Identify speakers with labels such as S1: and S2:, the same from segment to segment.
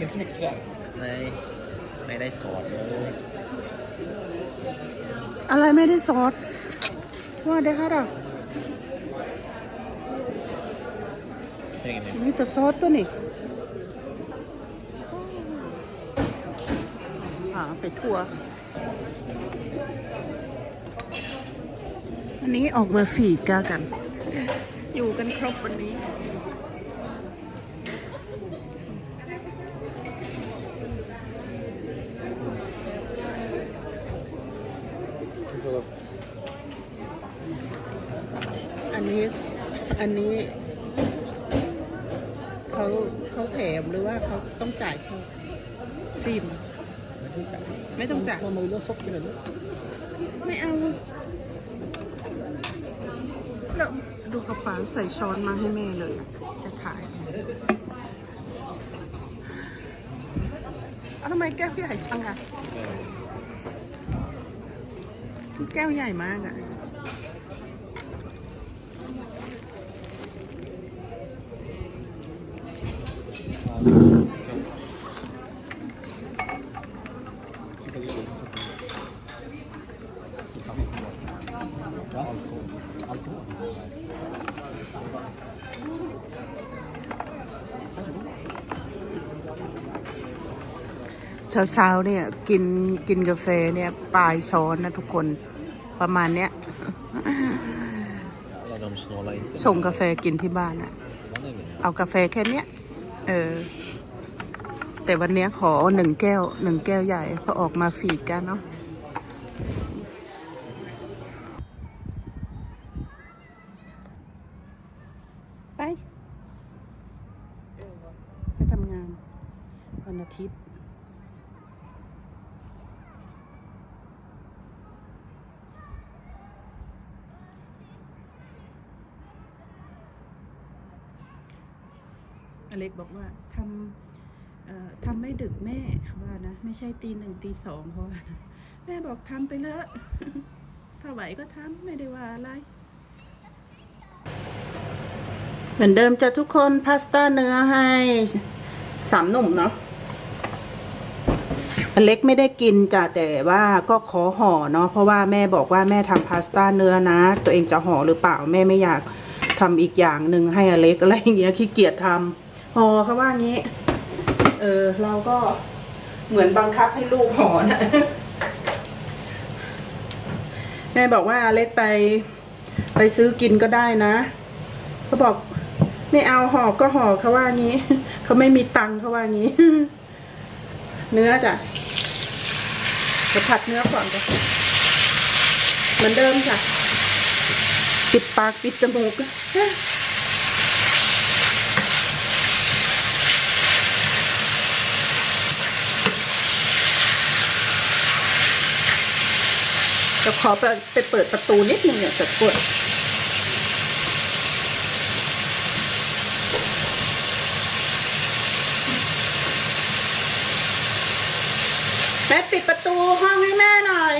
S1: Inte så mycket sådär.
S2: Nej, ไม่ได้สอนเลย
S3: อะไรไม่ได้ซอสว่าได้ค่ะหรอ
S2: Tränger ni?
S3: มีแต่ซอสตัวนี่อ่าไปทั่ว อันนี้ออกมาฝีกากัน อยู่กันครบวันนี้ อันนี้อันนี้เขาเขาแถมหรือว่าเขาต้องจ่ายเขาฟิล์มไม่ต้องจ่าย
S1: Man vill ha socker eller?
S3: ไม่เอาแล้วดูกระเป๋าใส่ช้อนมาให้แม่เลยอะจะถ่ายเอาทำไมแก้วใหญ่จังอะ แก้วใหญ่มากอะ่ะเช้าๆเนี่ยกินกินกาแฟเนี่ยปลายช้อนนะทุกคน ประมาณเนี้ย
S2: Alla de snålar inte.
S3: ชงกาแฟกินที่บ้านอะเอากาแฟแค่เนี้ย เออ แต่วันเนี้ยขอหนึ่งแก้วหนึ่งแก้วใหญ่เพอออกมาฝีกันเนาะไป ไปทำงาน วันอาทิตย์ อเล็กบอกว่าทำทำไม่ดึกแม่เขาว่านะ ไม่ใช่ตีหนึ่งตีสองเขาว่านะแม่บอกทำไปเลยถ้าไหวก็ทำไม่ได้ว่าอะไร เหมือนเดิมจะทุกคนพาสต้าเนื้อให้สามหนุ่มเนาะอเล็กไม่ได้กินจ้ะแต่ว่าก็ขอห่อเนาะเพราะว่าแม่บอกว่าแม่ทำพาสต้าเนื้อนะ ตัวเองจะห่อหรือเปล่าแม่ไม่อยากทำอีกอย่างหนึ่งให้อเล็กอะไรอย่างเงี้ยขี้เกียจทำ ห่อเขาว่างี้ เออ เราก็เหมือนบังคับให้ลูกห่อนะแม่บอกว่าอเล็กไปไปซื้อกินก็ได้นะเขาบอกไม่เอาห่อก็ห่อเขาว่างี้เขาไม่มีตังเขาว่างี้ เนื้อจ้ะจะผัดเนื้อก่อนจ้ะเหมือนเดิมจ้ะปิดปากปิดจมูก จะขอไปไปเปิดประตูนิดนึงเนี่ยจะปวดแม่ปิดประตูห้องให้แม่หน่อย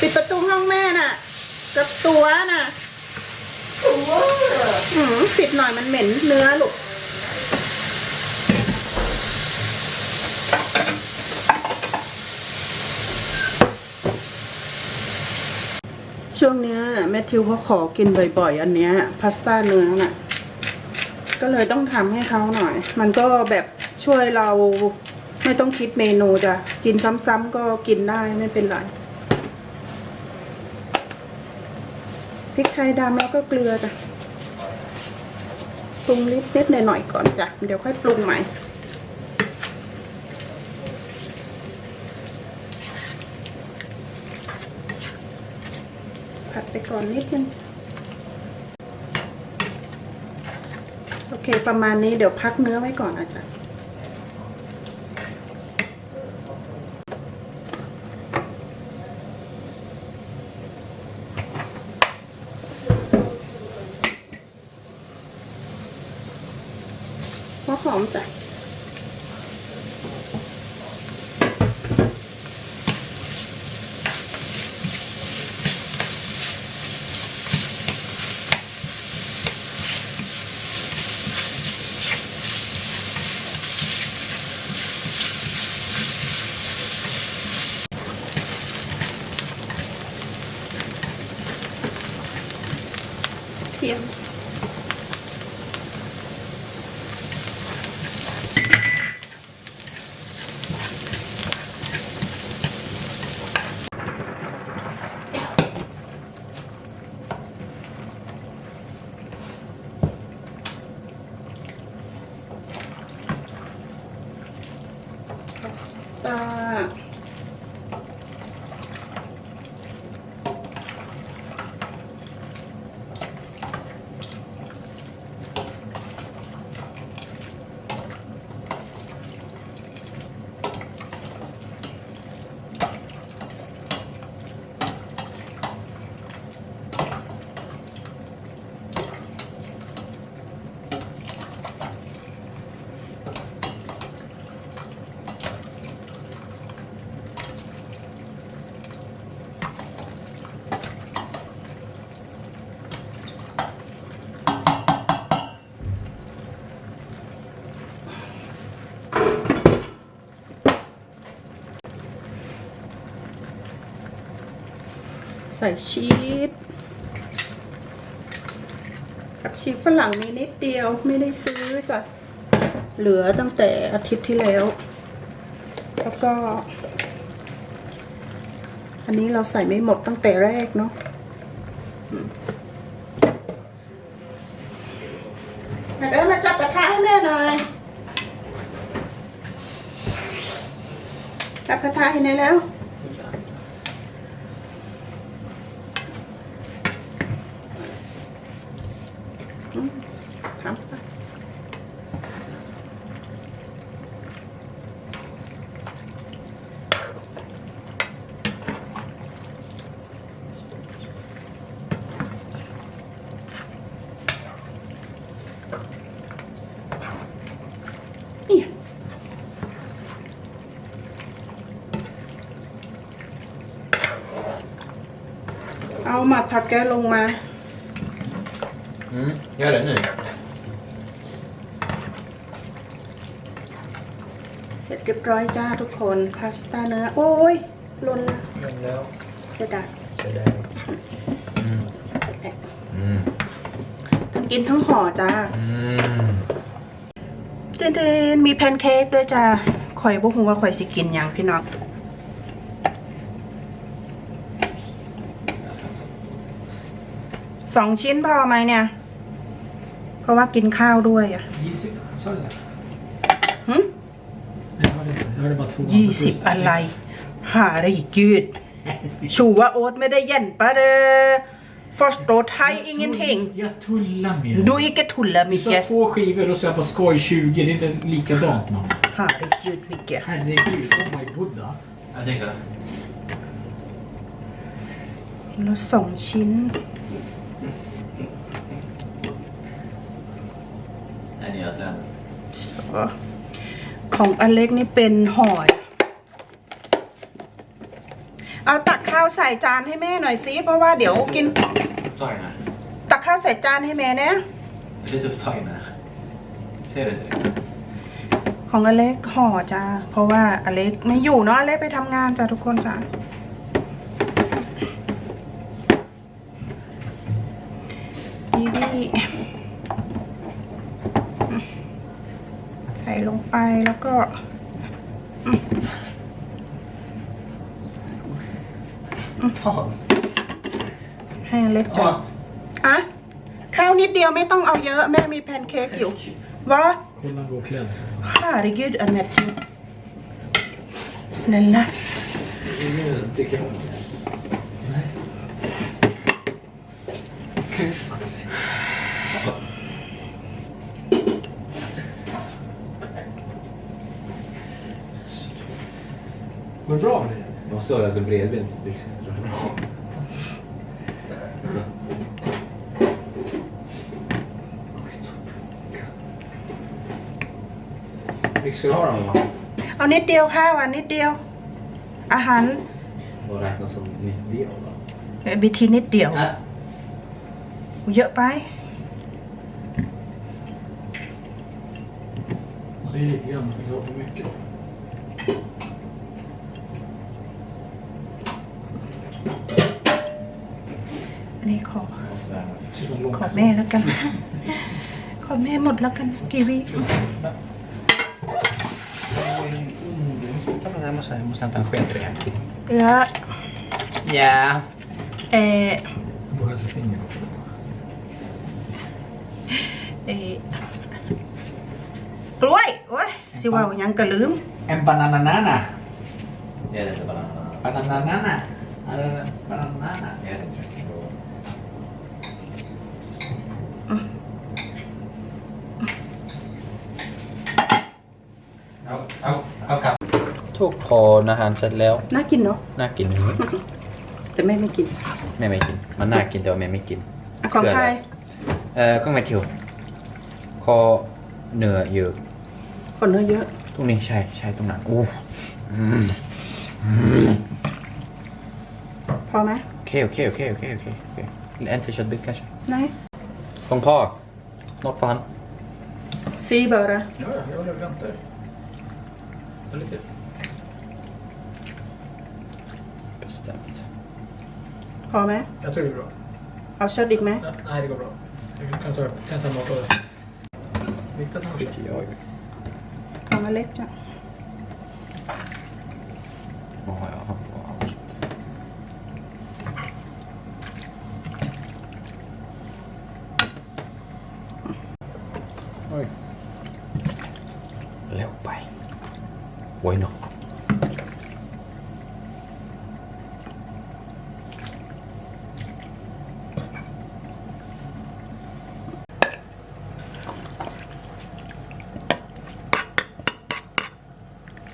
S3: ปิดประตูห้องแม่น่ะกับตัวน่ะอืมปิดหน่อยมันเหม็นเนื้อลูก ช่วงเนี้ยแมทธิวเขาขอกินบ่อยๆ อันเนี้ยพาสต้าเนื้อน่ะ ก็เลยต้องทำให้เขาหน่อย มันก็แบบช่วยเราไม่ต้องคิดเมนูจ้ะ กินซ้ำๆก็กินได้ไม่เป็นไรพริกไทยดำแล้วก็เกลือจ้ะปรุงนิดๆหน่อยๆก่อนจ้ะ เดี๋ยวค่อยปรุงใหม่ ไปก่อนนิดนึง โอเคประมาณนี้เดี๋ยวพักเนื้อไว้ก่อนอาจารย์หัวหอมจ้ะ ทียม พาสต้า ใส่ชีสผักชีฝรั่งมีนิดเดียวไม่ได้ซื้อจ้ะเหลือตั้งแต่อาทิตย์ที่แล้ว แล้วก็ อันนี้เราใส่ไม่หมดตั้งแต่แรกเนาะอืมเดินมาจับกระทะให้แม่หน่อยจับกระทะให้หน่อยแล้ว ทำไปนี่เอาหมัด ผัดแกลงมา
S4: Mm, gör det nu.
S3: เสร็จเรียบร้อยจ้าทุกคนพาสต้าเนื้อ โอ้ยหล่นละ
S4: Men då.
S3: เสียดาย
S4: Det där. Mm.
S3: เสร็จแล้ว
S4: Mm.
S3: ทั้งกินทั้งห่อจ้า
S4: Mm.
S3: เจนเจนมีแพนเค้กด้วยจ้าข่อยบ่ฮู้ว่าข่อยสิกินหยังพี่น้อง สองชิ้นพอไหมเนี่ย เพราะว่ากินข้าวด้วยอะ
S1: Easy. Sa du det?
S3: หึ
S1: Jag hörde inte. Jag hörde bara två.
S3: ยี่สิบอะไร หาได้กืดชูว่าโอ๊ตไม่ได้เย็นปะเด้อฟอสโตไทยอิงเงินเทง
S1: Jag tullar med
S3: ดูอีกกระทุนละมิ
S1: Du
S3: เก
S1: sa två skivor och så är jag på skoj 20. Det är inte likadant man.
S3: หาได้กืดมิเก
S1: Herregud, oh my buddha.
S4: Jag tänkte det.
S3: แล้วสองชิ้น
S4: Nej, ni har tränat.
S3: ของอเล็กนี่เป็นห่อย เอาตักข้าวใส่จานให้แม่หน่อยสิเพราะว่าเดี๋ยวกิน
S4: Upptagen här.
S3: ตักข้าวใส่จานให้แม่นะ
S4: Det är lite upptagen här. Ser du inte det?
S3: ของอเล็กห่อจ้าเพราะว่าอเล็กไม่อยู่เนาะอเล็กไปทำงานจ้าทุกคนจ้าดีดีใส่ ลงไปแล้วก็ให้อเล็กจ้าอะข้าวนิดเดียวไม่ต้องเอาเยอะ แม่มีแพนเค้กอยู่วะ
S1: Kolla gå klädd.
S3: herregud Anette snälla
S4: Mm, tycker jag om det.
S1: Går det bra med det?
S4: Man såg alltså bredbensbyxor. Vilka ska du ha då mamma?
S3: เอานิดเดียวข้าวอ่ะนิดเดียว อาหาร
S4: Vad räknas som mitt del då?
S3: เอ่อวิธีนิดเดียว
S4: Äh,
S3: เยอะไป
S1: Alltså lite grann, men inte för mycket.
S3: ขอแม่แล้วกัน ขอแม่หมดแล้วกันกีวี
S2: Jag måste, jag måste hämta en sked till dig här.
S3: เอื้อ
S2: Ja.
S3: เออ
S2: Våga se fingret.
S3: เออกล้วยโอ้ยสิว่าหยังก็ลืม
S2: En bananana. Det är det inte bananana. Bananana. Bananana. Det är det inte. Au, au, au, au.
S4: ทุกคนอาหารเสร็จแล้ว
S3: น่ากินเนาะ
S4: น่ากิน
S3: แต่แม่ไม่กิน
S4: แม่ไม่กิน มันน่ากินแต่ว่าแม่ไม่กิน
S3: อะของใคร
S4: เอ่อก็ไม่ทิวคอเนื้อเยอะ
S3: คนเนื้อเยอะ
S4: ตรงนี้ใช่ใช่ตรงนั้นอู้อืม
S3: พอไหม
S4: โอเคโอเคโอเคโอเคโอเคโอเค en till köttbit kanske
S3: ไหน
S4: ของพ่อ not fun
S3: ซีเบอร์อะ
S2: Ja, jag håller och väntar. Ta lite.
S4: Bestämt
S3: พอไหม
S1: Jag tror det är bra.
S3: เอาช็อตอีกไหม
S1: Nej, det går bra. Jag kan ta, kan ta bort det. Viktigt att man
S4: skiter jag i
S3: ของอเล็กจ้ะ
S4: vad har jag haft på allt oj เร็วไปโว้ยเนาะ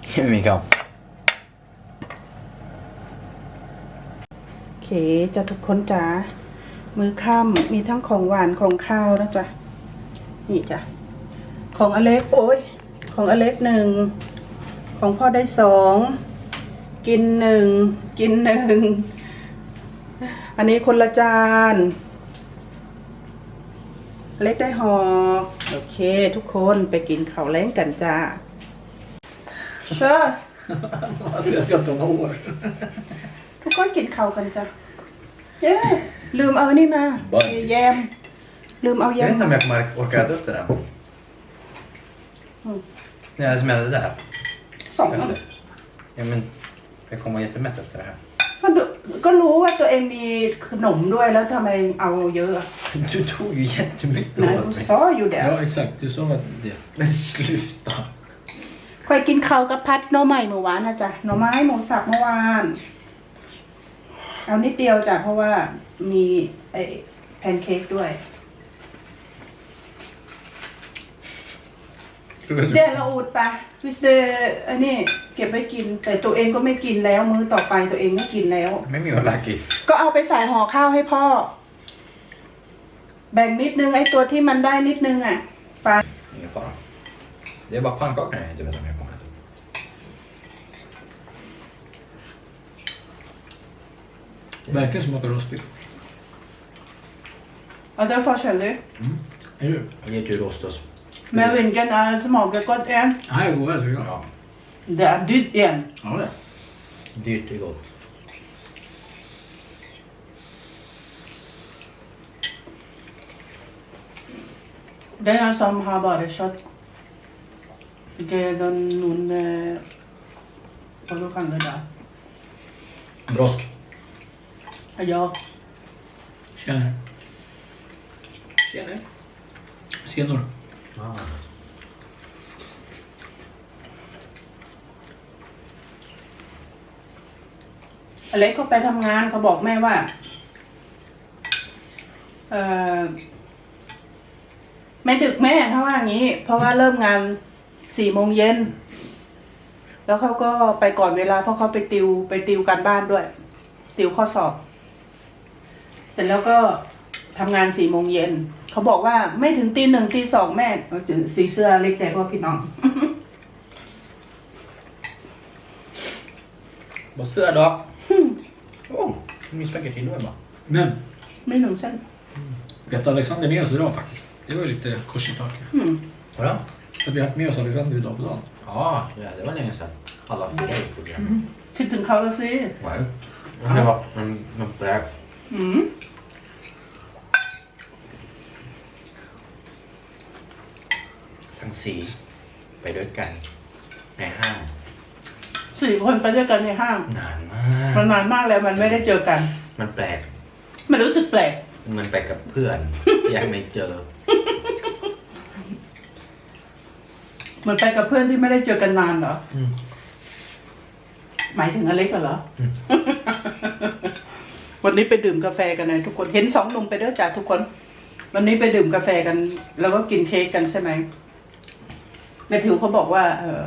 S4: Here we go
S3: โอเค จะทุกคนจ๋ามือค่ำมีทั้งของหวานของข้าวนะจ๊ะนี่จ้ะของอเล็กโอ้ยของอเล็กหนึ่งของพ่อได้สองกินหนึ่งกินหนึ่งอันนี้คนละจานอเล็กได้หอกโอเค ทุกคนไปกินข้าวแล้งกันจ้าเชิญ
S1: Alltså, jag ska inte om några år.
S3: ทุกคนกินข้าวกันจ้ะ เย้ลืมเอานี่มา
S4: บ้า
S3: แยม ลืมเอาแย
S4: Jag
S3: ม
S4: vet inte om jag kommer orka äta upp det där.
S3: Mm.
S4: När jag smällde det där.
S3: สอง
S4: Efter. Ja, men jag kommer vara jättemätt efter det här.
S3: ก็ดูก็รู้ว่าตัวเองมีขนมด้วยแล้วทำไมเอาเยอะอะ
S4: Du tog ju jättemycket
S3: ไหน
S4: åt
S3: ดู
S4: mig.
S3: ซออยู่เดี๋ยว
S1: Ja, exakt. Du sa att det.
S4: Men sluta.
S3: คอยกินข้าวกับพัดหน่อไม้เมื่อวานนะจ๊ะหน่อไม้หมูสับเมื่อวาน เอานิดเดียวจ้ะเพราะว่ามีไอ้แพนเค้กด้วยเดี๋ยวเราอูดไปวิสเดอันนี้เก็บไว้กิน แต่ตัวเองก็ไม่กินแล้วมื้อต่อไปตัวเองก็กินแล้ว
S4: Men min var lucky.
S3: ก็เอาไปใส่ห่อข้าวให้พ่อ แบ่งนิดนึงไอ้ตัวที่มันได้นิดนึงอะไป
S4: Ingen fara. Det är bara pannkakorna jag inte vet om jag kommer äta upp.
S1: Verkligen smakar rostbiff.
S3: Ja, det får du.
S1: Är du?
S4: Jag ger ju rostos.
S3: Men vingen är smakar gott än.
S1: Nej, det går väl tycker jag.
S4: Ja,
S3: Det är dyrt igen.
S1: Ja, det.
S4: dyrt är gott.
S3: Det är en som har bara kött. Det är den någon... eh, Vad du kallar det?
S4: Brosk.
S3: Ja,
S1: Tjena.
S4: Tjena.
S1: Senor.
S4: Ah.
S3: อเล็กเขาไปทำงานเขาบอกแม่ว่า เออไม่ดึกแม่เขาว่างี้ เพราะว่าเริ่มงานสี่โมงเย็น แล้วเขาก็ไปก่อนเวลาเพราะเขาไปติวไปติวการบ้านด้วย ติวข้อสอบ เสร็จแล้วก็ทำงานสี่โมงเย็น เขาบอกว่าไม่ถึงตีหนึ่งตีสองแม่เอาจะสีเสื้อเล็กแต่ว่าพี่น้อง
S4: Vad söt då? Åh, min spagetti nu bara.
S1: Men,
S3: ไม่หนึ่งเส้น
S1: vet Alexander med oss idag faktiskt. Det var ju lite kors i taket.
S3: อืม
S4: Vadå?
S1: Att vi har haft med oss Alexander idag på dagen.
S4: Ja, ja, det var länge sedan. Alla fyra program.
S3: คิดถึงเขาแล้วสิ
S4: Wow. Det var en, en bräk.
S3: อืม
S4: สีไปด้วยกัน ในห้าง
S3: สี่คน ไปด้วยกันในห้าง
S4: นานมา
S3: มัน
S4: ก
S3: นานมากแล้วมันไม่ได้เจอกัน
S4: มันแปลก
S3: มันรู้สึกแปลก
S4: มันไปกับเพื่อน ยังไม่เจอ
S3: มันไปกับเพื่อนที่ไม่ได้เจอกันนานเหรอ
S4: อืม
S3: หมายถึงอเล็กเหรอ
S4: อืม
S3: วันนี้ไปดื่มกาแฟกันเลยทุกคน เห็นสองหนุ่มไปด้วยจ้ะทุกคน วันนี้ไปดื่มกาแฟกัน แล้วก็กินเค้กกันใช่ไหมแม่ทิวเขาบอกว่า เออ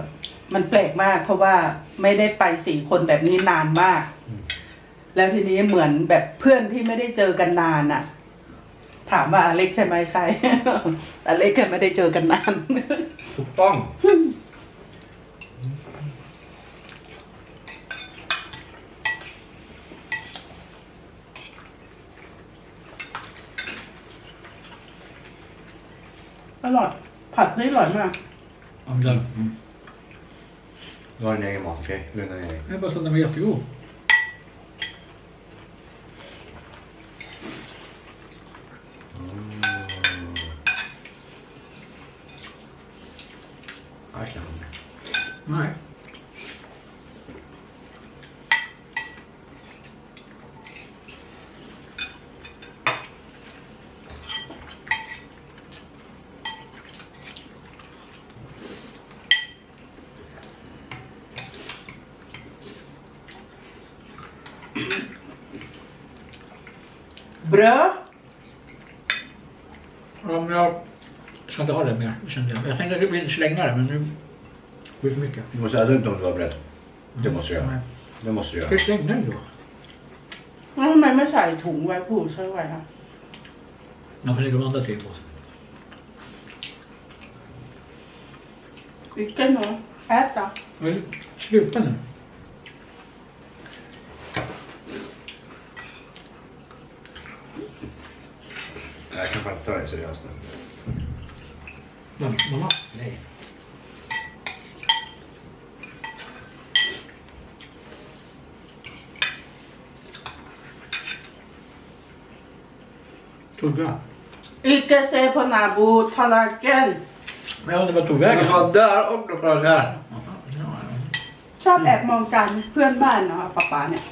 S3: มันแปลกมาก เพราะว่าไม่ได้ไปสี่คนแบบนี้นานมาก แล้วทีนี้เหมือนแบบเพื่อนที่ไม่ได้เจอกันนานอะ ถามว่าอเล็กใช่ไหมใช่ อเล็กก็ไม่ได้เจอกันนาน
S4: ถูกต้อง
S3: อร่อยผัดนี่อร่อยมาก
S1: I'm done.
S4: Var din egen mat, okej? Lugna ner dig.
S1: Jag bara sa att den var jättegod.
S4: Mig.
S1: Nej.
S3: Bröd.
S1: Ja, men jag ska inte ha det mer, kände jag. Jag tänkte att jag ville slänga det, men nu blir det för mycket.
S4: Du måste äta upp dem om du var beredd. Det måste du göra.
S1: Nej.
S4: Det måste du
S1: Ska
S4: göra.
S1: jag slänga den då?
S3: แล้วทำไมไม่ใส่ถุงไว้ผู้ช่วยไว้คะ
S1: Man kan lägga de andra tre på.
S3: Vilken då? Äta.
S1: Men sluta nu.
S4: Jag kan fatta dig seriöst nu.
S1: Men, mamma.
S4: Nej.
S1: Tugga.
S3: Icke se på Nabu Talagen.
S1: Men jag undrar vad tog vägen?
S4: var där och du var där.
S1: Ja,
S3: ชอบแอบมองกันเพื่อนบ้านเนาะป๊าป๊าเนี่ย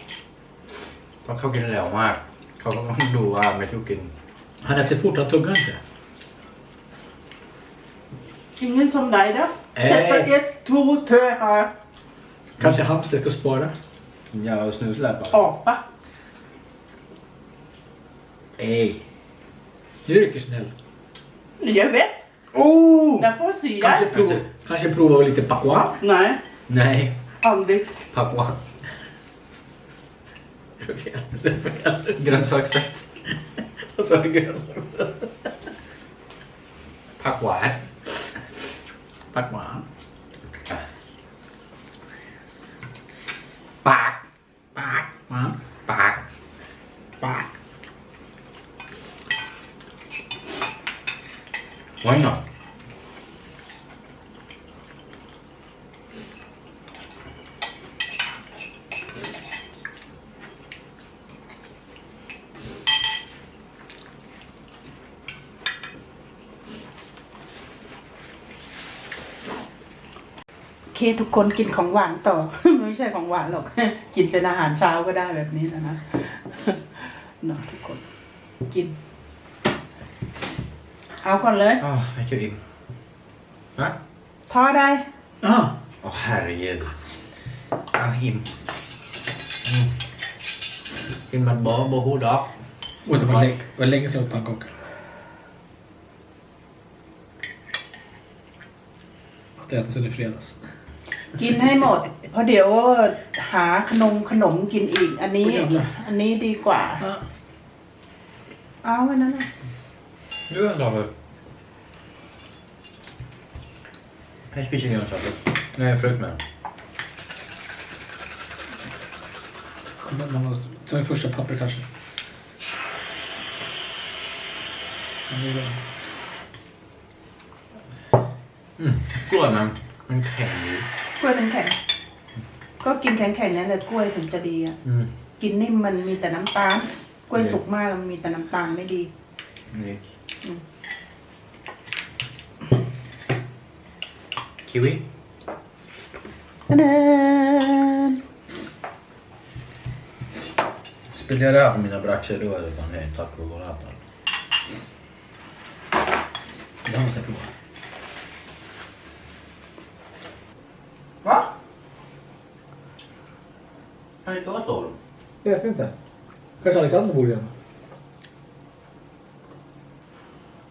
S4: เพราะเขากินเร็วมาก เขาก็ต้องดูว่าไม่ทุกกิน
S1: Han äter fort, han tuggar inte.
S3: Ingen som dig då? Sätter ett, två, tre här.
S1: Kanske hamster ska spara.
S4: Ja, och snusläppar.
S3: Apa.
S4: Ej.
S1: Nu är du inte snäll.
S3: Jag vet.
S4: Oh!
S3: Jag får se
S1: Kanske,
S3: det.
S1: prova, kanske prova lite pakwa.
S3: Nej,
S4: Nej,
S3: aldrig.
S4: pakwa. Grönsaksrätt.
S1: Vad sa du grönsaker?
S4: Pakwa.
S1: bát
S4: quả
S1: bạc. Bạc
S4: quả
S1: bạc. Bạc.
S4: Why not
S3: ทุกคนกินของหวานต่อ ไม่ใช่ของหวานหรอก กินเป็นอาหารเช้าก็ได้แบบนี้นะนะเนาะทุกคนกิน เอาก่อนเลย
S4: Åh, jag är im. Va?
S3: ทอได้
S1: Ah,
S4: Åh, herregud. Ja, him. Mm. Him att bara bo hudok.
S1: och det var, länge, det var länge sedan jag åt pannkakor. Jag har inte ätit sen i fredags.
S3: กินให้หมด เพราะเดี๋ยวหาขนมขนมกินอีก อันนี้
S1: โอ้ยเอาเลย
S3: อันนี้ดีกว่า
S1: Ah.
S3: เอาไว้นั้นนะ
S4: Du är en David. Här spiser grönsaker. Nej, frukt med.
S1: Men man har- Ta en första papper kanske. Ja, det är bra.
S4: Mm. Skål man. En kanel.
S3: กล้วยเป็นแข็งก็กินแข็งๆนั่นแหละกล้วยถึงจะดีอะ
S4: Mm.
S3: กินนิ่มมันมีแต่น้ำตาล กล้วยสุกมากมันมีแต่น้ำตาลไม่ดี
S4: Nej. kiwi.
S3: อันนั้น
S4: Spillde jag röv på mina braxer då utan nej, tack och godnatt. Det måste jag prova. Va? Han är så stor.
S1: Jag vet inte. Kanske Alexander borde göra.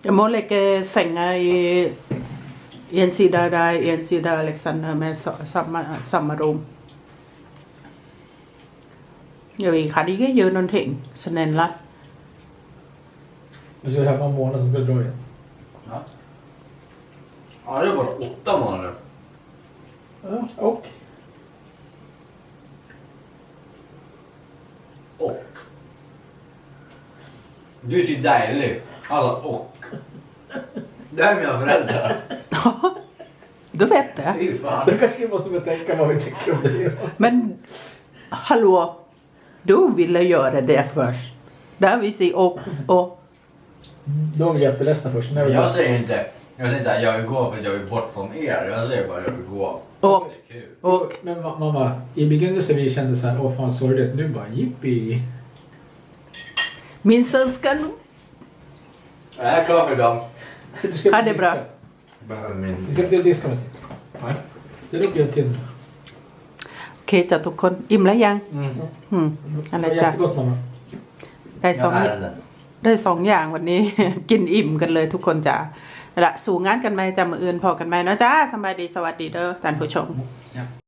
S3: Jag må lägga sänga i en sida där, en sida Alexander med sa- samma, samma rum. Jag vill kan inte göra någonting. Snälla.
S1: Du ska hemma en månad så ska du dra igen.
S4: Ja. Ja, det är bara åtta månader.
S1: Ja, och?
S4: Och. Du är så dejlig. Alla och. Det är mina föräldrar.
S3: Du vet det.
S4: Fy fan.
S1: Då kanske måste betänka vad vi tycker om det.
S3: Men hallå, du ville göra det först. Där vi säger och, och.
S1: De är jätteledsna först. När vi
S4: Jag säger inte, jag säger inte såhär, jag vill gå för att jag vill bort från er. Jag säger bara, jag vill gå.
S3: Och, och.
S1: Men ma- mamma, i begynnelsen vi kände så här, åh fan sorgligt. Nu bara jippi.
S3: Min son ska nog...
S4: Jag är klar för dem.
S1: Du ska
S3: Ja, det är bra.
S4: Behöver min...
S1: Du ska till diska med Nej. Ställ upp en till.
S3: โอเคจ้ะทุกคนอิ่มแล้วยัง
S4: Mm.
S3: อืม
S1: Det
S3: อะไร
S1: var
S3: จ้ะ
S1: jättegott mamma.
S3: ได้สอง
S4: Jag är den.
S3: ได้สองอย่างวันนี้ กินอิ่มกันเลยทุกคนจ้ะนั่นละสู่งานกันไหมจ้ะมืออื่นพอกันไหมเนาะจ้าสบายดีสวัสดีเด้อท่านผู้ชม